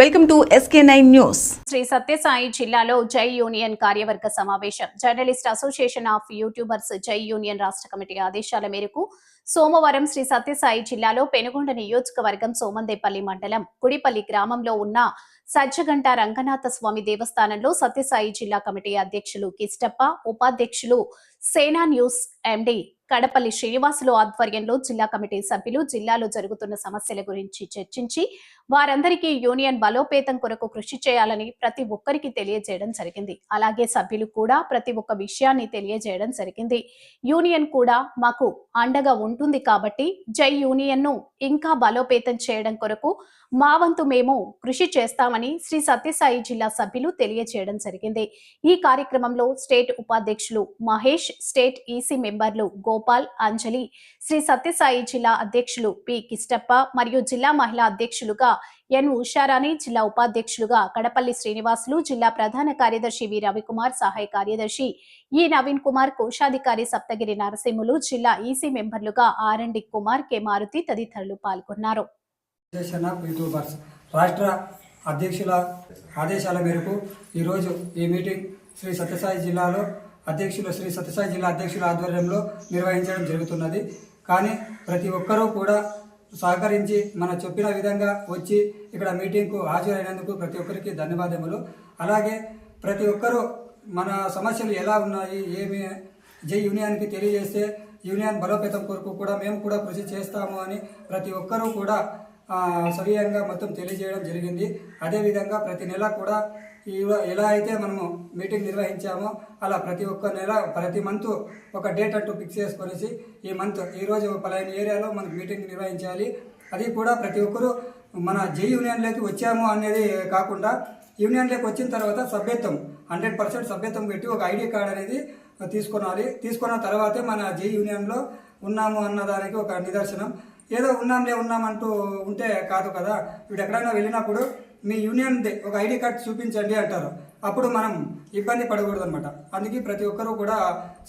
Welcome to SK nine news. Sri Sathya Sai జిల్లాలో Jai union కార్యవర్గ సమావేశం. Journalist association of YouTubers Jai union రాష్ట్ర committee ఆదేశాల మేరకు సోమవారం శ్రీ సత్యసాయి జిల్లాలో పెనుగొండ నియోజకవర్గం సోమందేపల్లి మండలం గుడిపల్లి గ్రామంలో ఉన్న సజ్జగంట రంగనాథ స్వామి దేవస్థానంలో సత్యసాయి జిల్లా కమిటీ అధ్యక్షులు కిష్టప్ప ఉపాధ్యక్షులు సేనా న్యూస్ ఎండి కడపల్లి శ్రీనివాసులు ఆధ్వర్యంలో జిల్లా కమిటీ సభ్యులు జిల్లాలో జరుగుతున్న సమస్యల గురించి చర్చించి వారందరికీ యూనియన్ బలోపేతం కొరకు కృషి చేయాలని ప్రతి ఒక్కరికి తెలియజేయడం జరిగింది. అలాగే సభ్యులు కూడా ప్రతి ఒక్క విషయాన్ని తెలియజేయడం జరిగింది. యూనియన్ కూడా మాకు అండగా ఉంటుంది కాబట్టి జై యూనియన్ను ఇంకా బలోపేతం చేయడం కొరకు మా వంతు మేము కృషి చేస్తామని శ్రీ సత్యసాయి జిల్లా సభ్యులు తెలియజేయడం జరిగింది. ఈ కార్యక్రమంలో స్టేట్ ఉపాధ్యక్షులు మహేష్ స్టేట్ ఈసీ మెంబర్లు గో గోపాల్ అంజలి శ్రీ సత్యసాయి జిల్లా అధ్యక్షులు పి. కిష్టప్ప మరియు జిల్లా మహిళా అధ్యక్షులుగా ఎన్. ఉషారాణి జిల్లా ఉపాధ్యక్షులుగా కడపల్లి శ్రీనివాసులు జిల్లా ప్రధాన కార్యదర్శి వి. రవికుమార్ సహాయ కార్యదర్శి ఈ. నవీన్ కుమార్ కోశాధికారి సప్తగిరి నరసింహులు జిల్లా EC మెంబర్లుగా R M D Kumar K. Maruthi తదితరులు పాల్గొన్నారు. రాష్ట్ర అధ్యక్షుల ఆదేశాల మేరకు ఈరోజు ఈ మీటింగ్ శ్రీ సత్యసాయి జిల్లాలో అధ్యక్షులు శ్రీ సత్యసాయి జిల్లా అధ్యక్షుల ఆధ్వర్యంలో నిర్వహించడం జరుగుతున్నది. కానీ ప్రతి ఒక్కరూ కూడా సహకరించి మన చెప్పిన విధంగా వచ్చి ఇక్కడ మీటింగ్కు హాజరైనందుకు ప్రతి ఒక్కరికి ధన్యవాదములు. అలాగే ప్రతి ఒక్కరూ మన సమస్యలు ఎలా ఉన్నాయి ఏమి జే యూనియన్కి తెలియజేస్తే యూనియన్ బలోపేతం కొరకు కూడా మేము కూడా కృషి చేస్తాము అని ప్రతి ఒక్కరూ కూడా సవీయంగా సవ్యంగా మొత్తం తెలియజేయడం జరిగింది. అదేవిధంగా ప్రతి నెల కూడా ఎలా అయితే మనము మీటింగ్ నిర్వహించామో అలా ప్రతి ఒక్క నెల ప్రతి మంత్ ఒక డేట్ అంటూ ఫిక్స్ చేసుకొనేసి ఈ మంత్ ఈరోజు రోజు పలానా ఏరియాలో మనకు మీటింగ్ నిర్వహించాలి. అది కూడా ప్రతి ఒక్కరూ మన జై యూనియన్లోకి వచ్చాము అనేది కాకుండా యూనియన్లోకి వచ్చిన తర్వాత సభ్యత్వం హండ్రెడ్ పర్సెంట్ సభ్యత్వం పెట్టి ఒక ఐడి కార్డ్ అనేది తీసుకోవాలి తీసుకున్న తర్వాతే మన జై యూనియన్లో ఉన్నాము అన్నదానికి ఒక నిదర్శనం. ఏదో ఉన్నాంలే ఉన్నామంటూ ఉంటే కాదు కదా. ఇప్పుడు ఎక్కడైనా వెళ్ళినప్పుడు మీ యూనియన్ ఒక ఐడి కార్డ్ చూపించండి అంటారు. అప్పుడు మనం ఇబ్బంది పడకూడదు అనమాట అందుకే ప్రతి ఒక్కరూ కూడా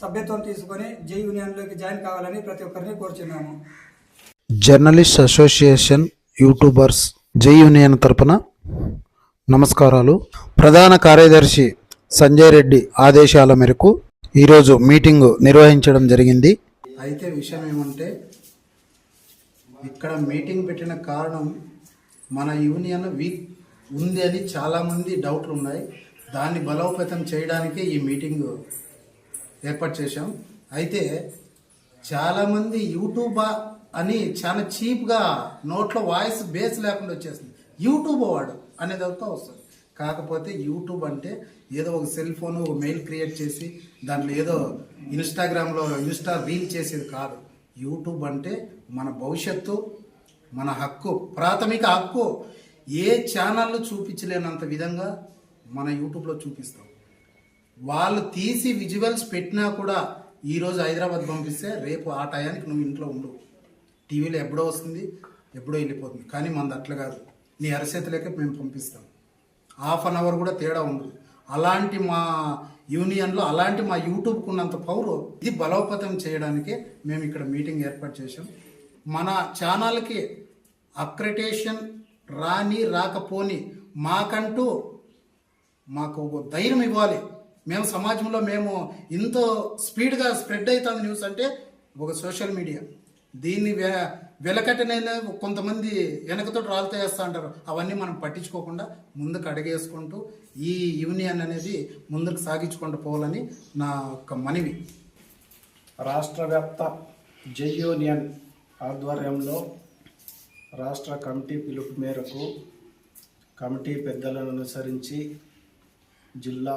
సభ్యత్వం తీసుకొని జై యూనియన్లోకి జాయిన్ కావాలని ప్రతి ఒక్కరిని కోరుచున్నాము. Journalist association YouTubers Jai union తరపున నమస్కారాలు. ప్రధాన కార్యదర్శి సంజయ్ రెడ్డి ఆదేశాల మేరకు ఈరోజు మీటింగు నిర్వహించడం జరిగింది. అయితే విషయం ఏమంటే ఇక్కడ మీటింగ్ పెట్టిన కారణం మన యూనియన్ వీక్ ఉంది అని చాలామంది డౌట్లు ఉన్నాయి. దాన్ని బలోపేతం చేయడానికే ఈ మీటింగ్ ఏర్పాటు చేశాం. అయితే చాలామంది యూట్యూబా అని చాలా చీప్గా నోట్లో వాయిస్ బేస్ లేకుండా వచ్చేస్తుంది యూట్యూబ్ వాడు అనేది ఒకటి వస్తుంది. కాకపోతే యూట్యూబ్ అంటే ఏదో ఒక సెల్ ఫోన్ ఒక మెయిల్ క్రియేట్ చేసి దాంట్లో ఏదో ఇన్స్టాగ్రామ్లో ఇన్స్టా రీల్ చేసేది కాదు. యూట్యూబ్ అంటే మన భవిష్యత్తు మన హక్కు ప్రాథమిక హక్కు. ఏ ఛానల్లో చూపించలేనంత విధంగా మన యూట్యూబ్లో చూపిస్తాం. వాళ్ళు తీసి విజువల్స్ పెట్టినా కూడా ఈరోజు హైదరాబాద్ పంపిస్తే రేపు ఆ టయానికి నువ్వు ఇంట్లో ఉండు. టీవీలో ఎప్పుడో వస్తుంది ఎప్పుడో వెళ్ళిపోతుంది. కానీ మనది అట్లా కాదు. నీ అరచేతులకే మేము పంపిస్తాం. హాఫ్ అన్ అవర్ కూడా తేడా ఉండదు. అలాంటి మా యూనియన్లో అలాంటి మా యూట్యూబ్కు ఉన్నంత పౌరు ఇది బలోపేతం చేయడానికి మేము ఇక్కడ మీటింగ్ ఏర్పాటు చేశాం. మన ఛానల్కి అక్రిటేషన్ రాని రాకపోని మాకంటూ మాకు ధైర్యం ఇవ్వాలి. మేము సమాజంలో మేము ఇంత స్పీడ్గా స్ప్రెడ్ అవుతుంది న్యూస్ అంటే ఒక సోషల్ మీడియా. దీన్ని వెలకటనైనా కొంతమంది వెనకతో రాళ్ళతో వేస్తా అంటారు. అవన్నీ మనం పట్టించుకోకుండా ముందుకు అడిగేసుకుంటూ ఈ యూనియన్ అనేది ముందుకు సాగించుకుంటూ పోవాలని నా యొక్క మనవి. రాష్ట్ర వ్యాప్త జై యూనియన్ ఆధ్వర్యంలో రాష్ట్ర కమిటీ పిలుపు మేరకు కమిటీ పెద్దలను అనుసరించి జిల్లా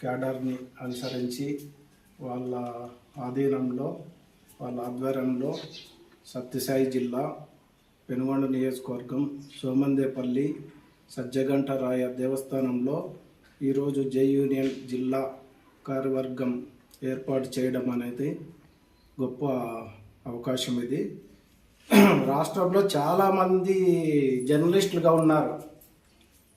క్యాడర్ని అనుసరించి వాళ్ళ ఆధీనంలో వాళ్ళ ఆధ్వర్యంలో సత్యసాయి జిల్లా పెనుగొండ నియోజకవర్గం సోమందేపల్లి సజ్జగంట రాయ దేవస్థానంలో ఈరోజు జే యూనియన్ జిల్లా కార్యవర్గం ఏర్పాటు చేయడం అనేది గొప్ప అవకాశం ఇది. రాష్ట్రంలో చాలామంది జర్నలిస్టులుగా ఉన్నారు.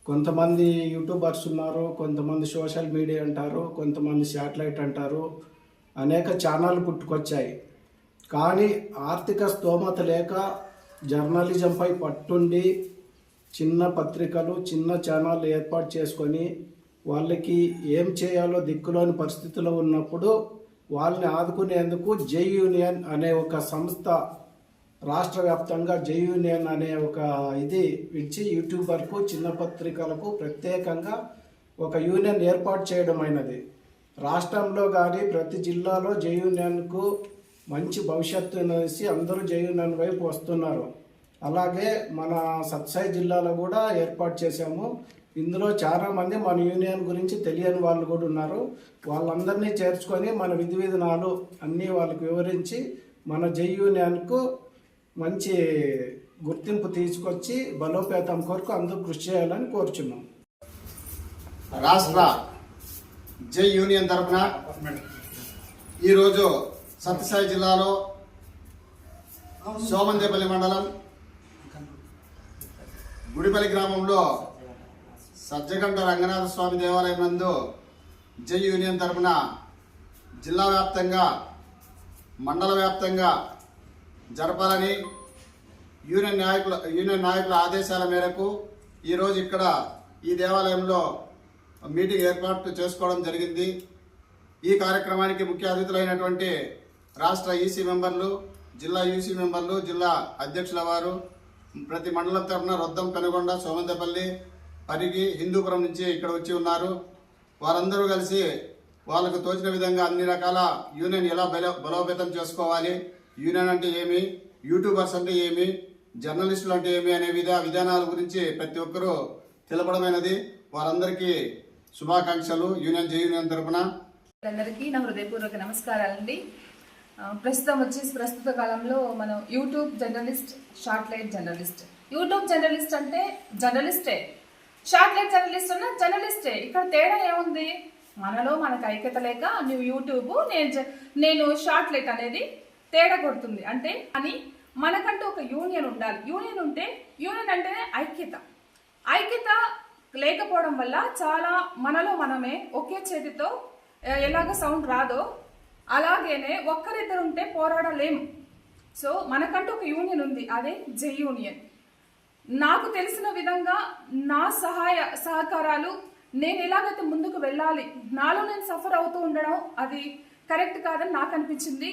కొంతమంది యూట్యూబర్స్ ఉన్నారు కొంతమంది సోషల్ మీడియా అంటారు కొంతమంది శాటిలైట్ అంటారు అనేక ఛానళ్ళు పుట్టుకొచ్చాయి. కానీ ఆర్థిక స్తోమత లేక జర్నలిజంపై పట్టుండి చిన్న పత్రికలు చిన్న ఛానళ్ళు ఏర్పాటు చేసుకొని వాళ్ళకి ఏం చేయాలో దిక్కులోని పరిస్థితిలో ఉన్నప్పుడు వాళ్ళని ఆదుకునేందుకు జై యూనియన్ అనే ఒక సంస్థ రాష్ట్ర వ్యాప్తంగా జై యూనియన్ అనే ఒక ఇది ఇచ్చి యూట్యూబర్కు చిన్న పత్రికలకు ప్రత్యేకంగా ఒక యూనియన్ ఏర్పాటు చేయడం అయినది. రాష్ట్రంలో కానీ ప్రతి జిల్లాలో జై యూనియన్కు మంచి భవిష్యత్తు అనేసి అందరూ జై వైపు వస్తున్నారు. అలాగే మన సత్సాయి జిల్లాలో కూడా ఏర్పాటు చేశాము. ఇందులో చాలామంది మన యూనియన్ గురించి తెలియని వాళ్ళు కూడా ఉన్నారు. వాళ్ళందరినీ చేర్చుకొని మన విధి విధానాలు అన్నీ వాళ్ళకి వివరించి మన జై యూనియన్కు మంచి గుర్తింపు తీసుకొచ్చి బలోపేతం కొరకు అందరూ కృషి చేయాలని కోరుచున్నాం. రాష్ట్ర జై యూనియన్ తరఫున ఈరోజు సత్యసాయి జిల్లాలో సోమందేపల్లి మండలం గుడిపల్లి గ్రామంలో సజ్జగంట రంగనాథ స్వామి దేవాలయం నందు జై యూనియన్ తరఫున జిల్లా వ్యాప్తంగా మండల వ్యాప్తంగా జరపాలని యూనియన్ నాయకుల యూనియన్ నాయకుల ఆదేశాల మేరకు ఈరోజు ఇక్కడ ఈ దేవాలయంలో మీటింగ్ ఏర్పాటు చేసుకోవడం జరిగింది. ఈ కార్యక్రమానికి ముఖ్య అతిథులైనటువంటి రాష్ట్ర ఈసీ మెంబర్లు జిల్లా యూసీ మెంబర్లు జిల్లా అధ్యక్షుల వారు ప్రతి మండలం తరఫున రొద్దం పెనుగొండ సోమంతపల్లి పరిగి హిందూపురం నుంచి ఇక్కడ వచ్చి ఉన్నారు. వారందరూ కలిసి వాళ్ళకు తోచిన విధంగా అన్ని రకాల యూనియన్ ఎలా బలో బలోపేతం చేసుకోవాలి యూనియన్ అంటే ఏమి యూట్యూబర్స్ అంటే ఏమి జర్నలిస్టులు అంటే ఏమి అనే విధ విధానాల గురించి ప్రతి ఒక్కరూ తెలపడమైనది. వారందరికీ శుభాకాంక్షలు. యూనియన్ జే యూనియన్ తరఫున అందరికీ నా హృదయపూర్వక నమస్కారాలండి. ప్రస్తుతం వచ్చేసి ప్రస్తుత కాలంలో మనం YouTube journalist short light journalist. YouTube journalist అంటే జర్నలిస్టే. షార్ట్ లైట్ జర్నలిస్ట్ అన్న జర్నలిస్టే. ఇక్కడ తేడా ఏముంది? మనలో మనకు ఐక్యత లేక నువ్వు యూట్యూబ్ నేను జ- నేను షార్ట్ లైట్ అనేది తేడా కొడుతుంది. అంటే అని మనకంటూ ఒక యూనియన్ ఉండాలి. యూనియన్ ఉంటే యూనియన్ అంటేనే ఐక్యత. ఐక్యత లేకపోవడం వల్ల చాలా మనలో మనమే ఒకే చేతితో ఎలాగ సౌండ్ రాదో అలాగేనే ఒక్కరిద్దరు ఉంటే పోరాడలేము సో మనకంటూ ఒక యూనియన్ ఉంది. అదే జై యూనియన్. నాకు తెలిసిన విధంగా నా సహాయ సహకారాలు నేను ఎలాగైతే ముందుకు వెళ్ళాలి నాలో నేను సఫర్ అవుతూ ఉండడం అది కరెక్ట్ కాదని నాకు అనిపించింది.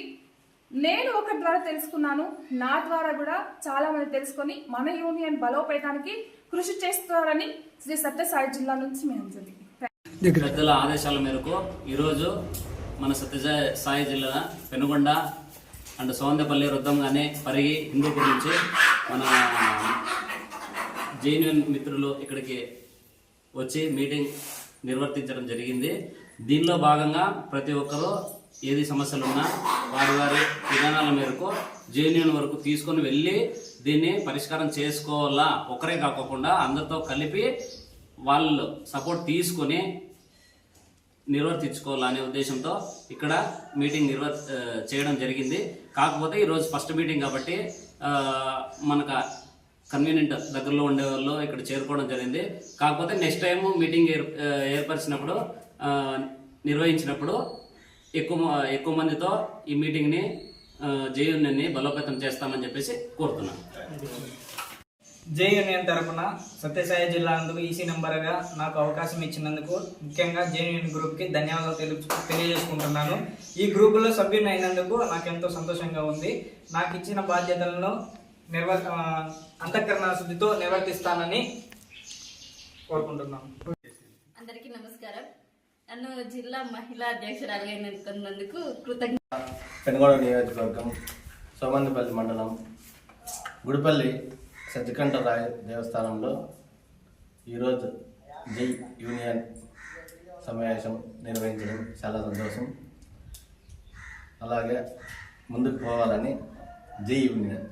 నేను ఒకటి ద్వారా తెలుసుకున్నాను. నా ద్వారా కూడా చాలా మంది తెలుసుకొని మన యూనియన్ బలోపేతానికి కృషి చేస్తారని శ్రీ సత్యసాయి జిల్లా నుంచి మేము పెద్దల ఆదేశాల మేరకు ఈరోజు మన సత్యజ సాయి జిల్లా పెనుగొండ అండ్ సోందపల్లి రుద్దంగానే పరిగి హిందూపూర్ నుంచి మన జైన్ మిత్రులు ఇక్కడికి వచ్చి మీటింగ్ నిర్వర్తించడం జరిగింది. దీనిలో భాగంగా ప్రతి ఒక్కరూ ఏది సమస్యలు ఉన్నా వారి వారి విధానాల మేరకు జేన్యూన్ వరకు తీసుకొని వెళ్ళి దీన్ని పరిష్కారం చేసుకోవాలా? ఒకరే కాకుండా అందరితో కలిపి వాళ్ళు సపోర్ట్ తీసుకొని నిర్వర్తించుకోవాలనే ఉద్దేశంతో ఇక్కడ మీటింగ్ నిర్వర్ చేయడం జరిగింది. కాకపోతే ఈరోజు ఫస్ట్ మీటింగ్ కాబట్టి మనకు కన్వీనియంట్ దగ్గరలో ఉండే వాళ్ళు ఇక్కడ చేరుకోవడం జరిగింది. కాకపోతే నెక్స్ట్ టైం మీటింగ్ ఏర్ ఏర్పరిచినప్పుడు నిర్వహించినప్పుడు ఎక్కువ మ- ఎక్కువ మందితో ఈ మీటింగ్ని జేయూనియన్ని బలోపేతం చేస్తామని చెప్పేసి కోరుతున్నాను జై యూనియన్ తరపున సత్యసాయి జిల్లా నందుకు ఈసీ నంబర్గా నాకు అవకాశం ఇచ్చినందుకు ముఖ్యంగా జై యూనియన్ గ్రూప్కి ధన్యవాదాలు తెలుపు తెలియజేసుకుంటున్నాను. ఈ గ్రూపులో సభ్యుని అయినందుకు నాకు ఎంతో సంతోషంగా ఉంది. నాకు ఇచ్చిన బాధ్యతలను నిర్వ అంతఃకరణ శుద్ధితో నిర్వర్తిస్తానని కోరుకుంటున్నాను. అందరికీ నమస్కారం. నన్ను జిల్లా మహిళా అధ్యక్షురాలుగా ఎన్నుకున్నందుకు కృతజ్ఞ పెనుగొండ నియోజకవర్గం సోమందిపల్లి మండలం గుడిపల్లి సజ్జకంఠరాయ దేవస్థానంలో ఈరోజు జై యూనియన్ సమావేశం నిర్వహించడం చాలా సంతోషం. అలాగే ముందుకు పోవాలని జై యూనియన్.